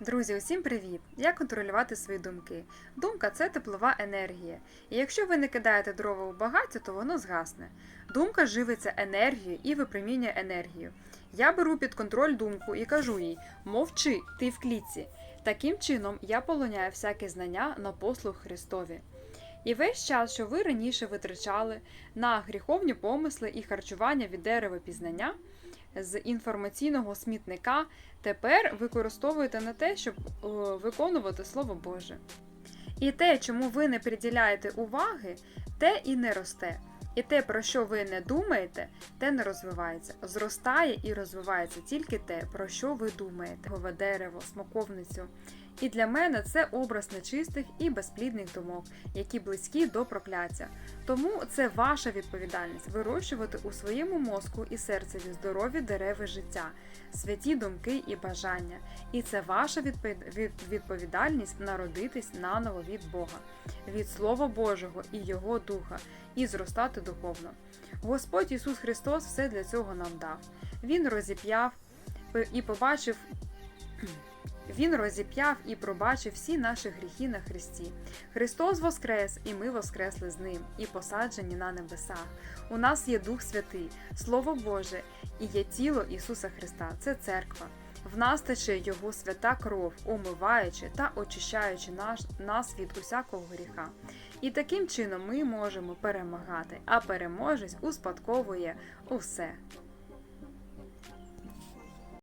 Друзі, усім привіт! Як контролювати свої думки? Думка це теплова енергія. І якщо ви не кидаєте дрова у багаття, то воно згасне. Думка живиться енергією і випромінює енергію. Я беру під контроль думку і кажу їй: мовчи, ти в клітці. Таким чином я полоняю всякі знання на послуг Христові. І весь час, що ви раніше витрачали на гріховні помисли і харчування від дерева пізнання з інформаційного смітника, тепер використовуєте на те, щоб е, виконувати Слово Боже. І те, чому ви не приділяєте уваги, те і не росте. І те, про що ви не думаєте, те не розвивається. Зростає і розвивається тільки те, про що ви думаєте. Гове дерево, смоковницю. І для мене це образ нечистих і безплідних думок, які близькі до прокляття. Тому це ваша відповідальність вирощувати у своєму мозку і серцеві здорові дереви життя, святі думки і бажання. І це ваша відповідальність народитись наново від Бога, від Слова Божого і Його Духа, і зростати духовно. Господь Ісус Христос все для цього нам дав. Він розіп'яв е, і побачив. Він розіп'яв і пробачив всі наші гріхи на Христі. Христос воскрес, і ми воскресли з ним, і посаджені на небесах. У нас є Дух Святий, Слово Боже, і є тіло Ісуса Христа. Це церква. В нас тече Його свята кров, омиваючи та очищаючи наш, нас від усякого гріха. І таким чином ми можемо перемагати, а переможець успадковує усе.